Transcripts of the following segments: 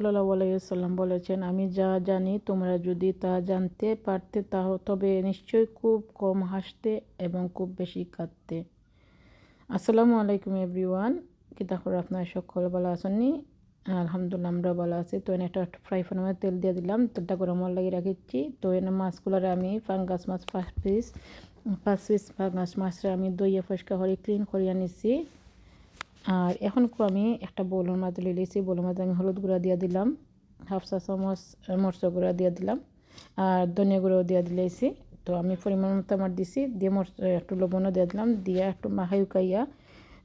সাল্লাহ বলেছেন, আমি যা জানি তোমরা যদি তা জানতে পারতে তা তবে নিশ্চয়ই খুব কম হাসতে এবং খুব বেশি কাঁদতে। আসসালামু আলাইকুম এভরিওয়ান কিতা করে আপনার সকল ভালো আসেননি আলহামদুলিল্লাহ আমরা ভালো আছি। তো এনে একটা ফ্রাই প্যানের তেল দিয়ে দিলাম, তেলটা গরম লাগিয়ে রাখিচ্ছি তো এনে মাছগুলোরে আমি ফাঙ্গাস মাছ, পাঁচ পিস পাঁচ পিস ফাঙ্গাস মাছটা আমি দইয়ে ফসকা করে ক্লিন করিয়া নিছি। আর এখন আমি একটা বোলের মধ্যে লিয়ে লিয়েছি বোলের আমি হলুদ গুঁড়া দিয়ে দিলাম, হাফ চা চামচ মরচ গুঁড়া দিয়ে দিলাম আর ধনিয়া গুঁড়াও দিয়ে দিলেছি তো আমি পরিমাণ মতো আমার দিছি, দিয়ে মরচ একটু লবণও দিয়ে দিলাম, দিয়ে একটু মাহাই উকাইয়া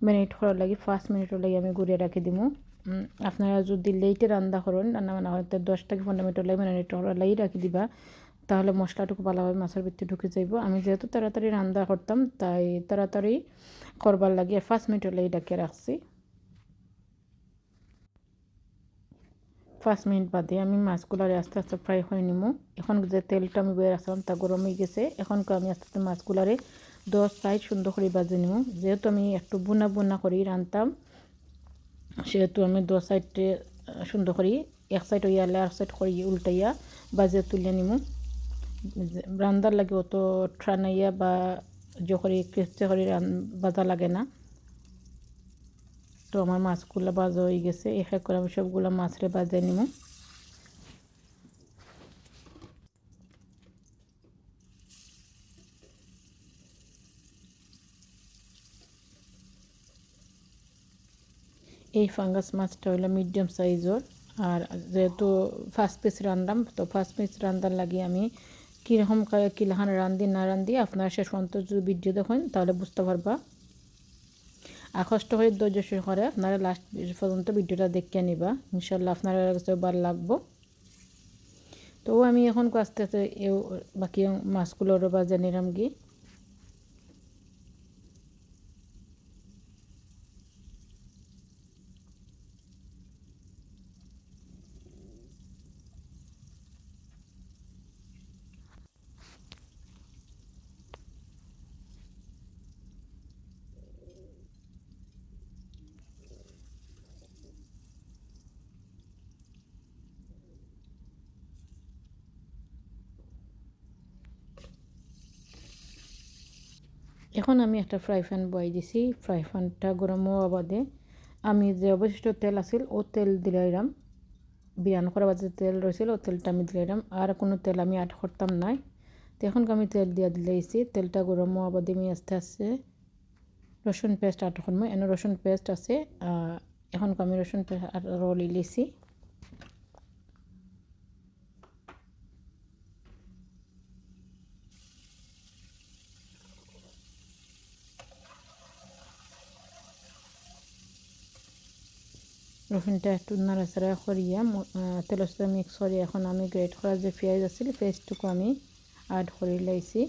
মিনিট করার লাগে পাঁচ মিনিটের লাগে আমি ঘুরিয়ে রাখি দিব আপনারা যদি লেটে রান্না করেন, রান্না বান্না দশ থেকে পনেরো মিনিটের লাগে মিনিট করার লাগি রাখি দিবা, তাহলে মশলাটুকু ভালোভাবে মাছের ভিতরে ঢুকে যাইব। আমি যেহেতু তাড়াতাড়ি রান্না করতাম, তাই তাড়াতাড়ি করবার লাগিয়ে পাঁচ মিনিট হলে ডাকে রাখছি। পাঁচ মিনিট বাদে আমি মাছগুলার আস্তে আস্তে ফ্রাই হয়ে নিব এখন যে তেলটা আমি বের আসলাম তা গরম হয়ে গেছে। এখন আমি আস্তে আস্তে মাছগুলারে দশ সাইড সুন্দর করে বাজে নিব যেহেতু আমি একটু বুনা বুনা করি রান্তাম সেহেতু আমি দশ সাইডে সুন্দর করি, এক সাইড হইয়ালে আর সাইড করি উল্টাইয়া বাজে তুলে নিব রান্দার লাগে অত ঠানাইয়া বা যখনই ক্রিস্পে করে বাজা লাগে না তো আমার মাছগুলো বাজা হয়ে গেছে এক এক করে আমি সবগুলো মাছরে বাজে নিব এই ফাঙ্গাস মাছটা হলো মিডিয়াম সাইজর, আর যেহেতু ফার্স্ট পিস রান্দাম, তো ফার্স্ট পিস রান্দার লাগে আমি কীরকম কিলাহান রান্ধি না রান্ধি আপনারা শেষ পর্যন্ত যদি ভিডিও দেখেন, তাহলে বুঝতে পারবা। আকষ্ট কষ্ট হয়ে ধৈর্য করে, আপনারা লাস্ট পর্যন্ত ভিডিওটা দেখে নিবা। ইনশাল্লাহ আপনারা কাছে ভালো লাগবো। তো আমি এখন আস্তে আস্তে বাকি মাছগুলোরও বাজে জানিলাম গিয়ে। এখন আমি একটা ফ্রাই প্যান বয়ে দিছি। ফ্রাই প্যানটা গরম হওয়া বাদে আমি যে অবশিষ্ট তেল আছিল, ও তেল দিলাম বিরিয়ানি করা বাজে তেল রয়েছিল ও তেলটা আমি দিলাম আর কোনো তেল আমি আট করতাম নাই। তো এখন আমি তেল দিয়ে দিলেছি তেলটা গরম হওয়া বাদে আমি আস্তে আস্তে রসুন পেস্ট আট করব এনে রসুন পেস্ট আছে এখন আমি রসুন পেস্ট আরও লিলেছি রসুনটা একটু নাড়াচাড়া করিয়া তেলের সাথে মিক্স করি এখন আমি গ্রেট করা যে পেঁয়াজ আছিল পেঁয়াজটুকু আমি আড করে লাইছি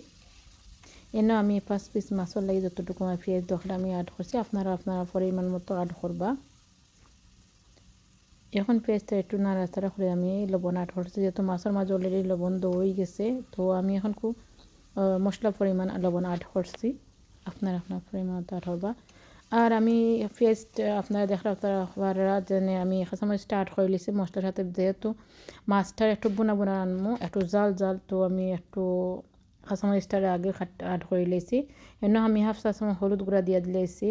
এনে আমি পাঁচ পিস মাছর লাগি যতটুকু আমার পেঁয়াজ দখলে আমি আড করছি আপনারা আপনারা পরিমাণ মতো আড করবা এখন পেঁয়াজটা একটু নাড়াচাড়া করে আমি লবণ আড করছি যেহেতু মাছের মাঝে অলরেডি লবণ দই গেছে, তো আমি এখন খুব মশলা পরিমাণ লবণ আড করছি আপনারা আপনার পরিমাণ আড করবা আর আমি পেস্ট আপনারা দেখলে আপনারা যেন আমি সময় স্টার্ট করে লিছি মশলার সাথে যেহেতু মাছটার একটু বোনা বোনা আনব একটু জাল জাল, তো আমি একটু খাসামাই স্টারে আগে আড করে লিছি এন আমি হাফ চা চামচ হলুদ গুঁড়া দিয়ে দিলেছি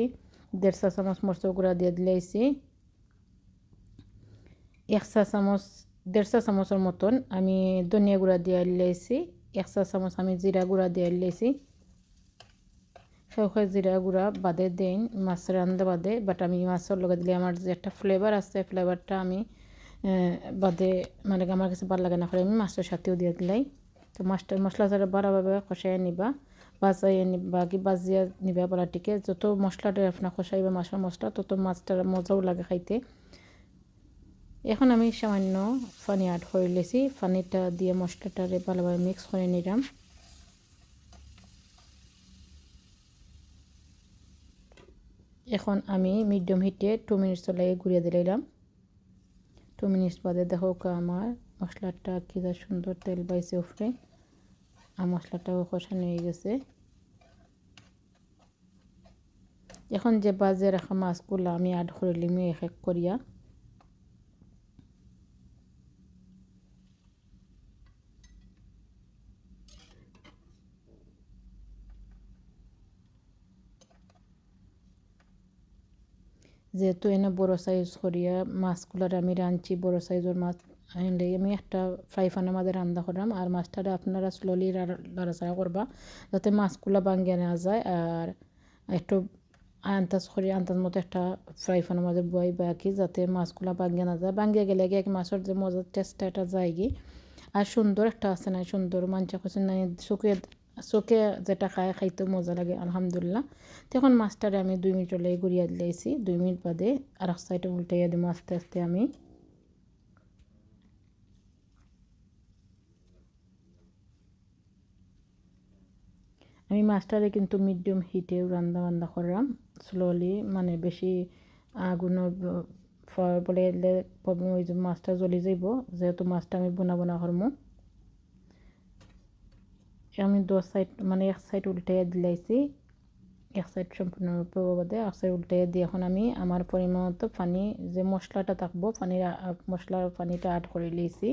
দেড় চা চামচ মরচ গুঁড়া দিয়ে দিলেছি এক চা চামচ, দেড় চা চামচের মতন আমি ধনিয়া গুঁড়া দিয়ে দিলেছি এক চা চামচ আমি জিরা গুঁড়া দিয়ে দিলেছি সেওখে জিরা গুঁড়া বাদে দেন মাছ রান্ধা বাদে বাট আমি মাছের লগে দিলে আমার যে একটা ফ্লেভার আছে ফ্লেভারটা আমি বাদে মানে আমার কাছে ভালো লাগে না। করে আমি মাছের সাথেও দিয়ে দিলাই। তো মাছটা মশলা ছাড়া বাড়াভাবে কষাই নিবা বাজাই নিবা কি বাজিয়া নিবা বলাটিকে, যত মশলাটা আপনার কষাইবা মাছের মশলা, তত মাছটার মজাও লাগে খাইতে। এখন আমি সামান্য পানি আড করে লেছি। পানিটা দিয়ে মশলাটারে ভালোভাবে মিক্স করে নিলাম। এখন আমি মিডিয়াম হিটে টু মিনিটস লাগে ঘুরিয়ে দিলাম টু মিনিটস বাদে দেখো আমার মশলাটা কী সুন্দর তেল পাইছে উফরে। আর মশলাটাও কষানো হয়ে গেছে। এখন যে বাজে রাখা মাছগুলো আমি আড করে লিমি এক এক করিয়া। যেহেতু এনে বড় সাইজ করিয়া মাছগুলার আমি রাঁধছি, বড় সাইজের মাছ আনলে আমি একটা ফ্রাই প্যানের মাঝে রান্না করলাম আর মাছটা আপনারা স্লোলি লাড়াচাড়া করবা যাতে মাছগুলা ভাঙ্গে না যায়। আর একটু আন্তাজ করে, আন্দাজ মতো একটা ফ্রাই প্যানের মাঝে বই বাকি যাতে মাছগুলা ভাঙ্গে না যায়। ভাঙ্গে গেলে গিয়ে মাছের যে মজার টেস্টটা এটা যায় গিয়ে আর সুন্দর একটা আছে না, সুন্দর মাঞ্চা করছে না চোখে চোখে যেটা খায় খাইতে মজা লাগে, আলহামদুলিল্লাহ। তখন মাছটারে আমি দুই মিনিট লেগে ঘুরিয়ে দিলাইছি। দুই মিনিট বাদে আর এক সাইডে উল্টাইয়া দিব আস্তে আস্তে আমি। আমি মাছটারে কিন্তু মিডিয়াম হিটে রান্না বান্না করলাম। স্লোলি মানে বেশি আগুনের বলে মাছটা জ্বলি যাইব। যেহেতু মাছটা আমি বোনা বোনা করব আমি দু সাইড মানে এক সাইড উল্টাইয়া দিলাইছি। এক সাইড সম্পূর্ণরূপে বাদে এক সাইড উল্টাইয়া দিয়ে এখন আমি আমার পরিমাণ মতো পানি, যে মশলাটা থাকব, পানির মশলার পানিটা আট করে লিয়েছি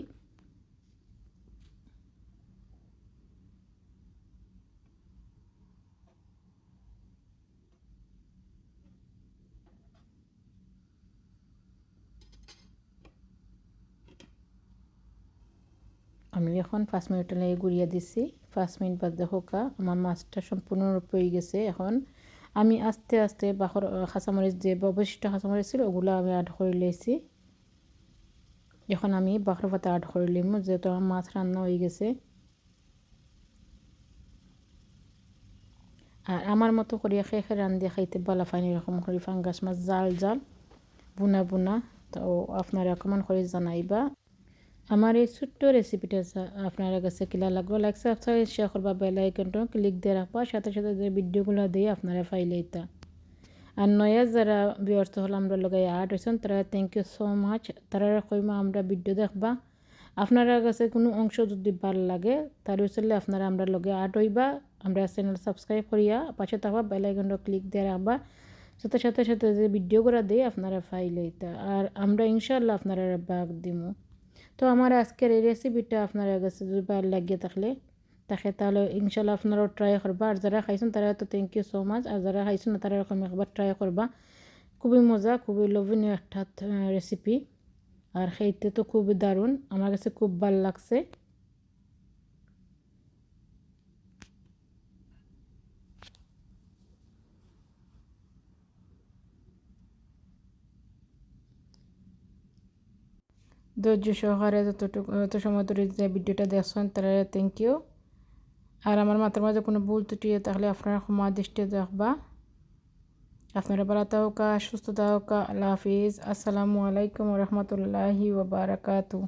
আমি এখন পাঁচ মিনিট লেগে গুড়িয়ে দিছি। পাঁচ মিনিট বাদে হোকা, আমার মাছটা সম্পূর্ণরূপে হয়ে গেছে এখন। আমি আস্তে আস্তে বাখর খাঁচামরিচ যে অবশিষ্ট খাঁচামরিচ ছিল, ওগুলো আমি আড করে লিয়েছি এখন আমি বাখর পাতা আড করে লিম যেহেতু আমার মাছ রান্না হয়ে গেছে। আর আমার মতো করিয়া খেয়ে খেয়ে রান্ধিয়া খাইতে বালা ফাইন এরকম করি, ফাঙ্গাস মাছ, জাল জাল, বুনা বুনা। তো আপনারা কেমন করে জানাইবা। আমার এই ছোট্ট রেসিপিটা আপনার কাছে কিলা লাগল লাইক সাবস্ক্রাইব শেয়ার করবা বেল আইকনটা ক্লিক দিয়ে রাখবা, সাথে সাথে যে ভিডিওগুলো দিয়ে আপনারা ফাইলে এটা আর নয়া যারা ব্যর্থ হল, আমরা লগাই আর্ট হয়েছেন তারা থ্যাংক ইউ সো মাচ তারা কইমা আমরা ভিডিও দেখবা। আপনারা কাছে কোনো অংশ যদি ভালো লাগে, তার চললে আপনারা আমরা লগে আর্ট হইবা, আমরা চ্যানেল সাবস্ক্রাইব করিয়া পাশে থাকবা বেল আইকনটা ক্লিক দিয়ে রাখবা। সাথে সাথে সাথে যে ভিডিওগুলো দিয়ে আপনারা ফাইলে এটা আর আমরা ইনশাল্লাহ আপনারা বাগ দিমু। তো আমার আজকের এই রেসিপিটা আপনারা কাছে যদি ভালো লাগিয়ে থাকলে, তাকে তাহলে ইনশাল্লাহ আপনারাও ট্রাই করবা। আর যারা খাইছেন তারা তো থ্যাংক ইউ সো মাচ আর যারা খাইছেন না, তারা এরকম একবার ট্রাই করবা। খুবই মজা, খুবই লোভনীয় একটা রেসিপি আর খাইতে তো খুবই দারুণ। আমার কাছে খুব ভালো লাগছে। ধৈর্য সহকারে যতটুকু, যত সময় ধরে যে ভিডিওটা দেখছেন, তারা থ্যাংক ইউ আর আমার মাথার মাঝে কোনো ভুল ত্রুটি তাহলে আপনারা ক্ষমা দৃষ্টি দেখবা। আপনারা ভালো থাকা, সুস্থ থাকা, আল্লাহ হাফিজ। আসসালামু আলাইকুম রহমতুল্লাহি ওবরাকাতু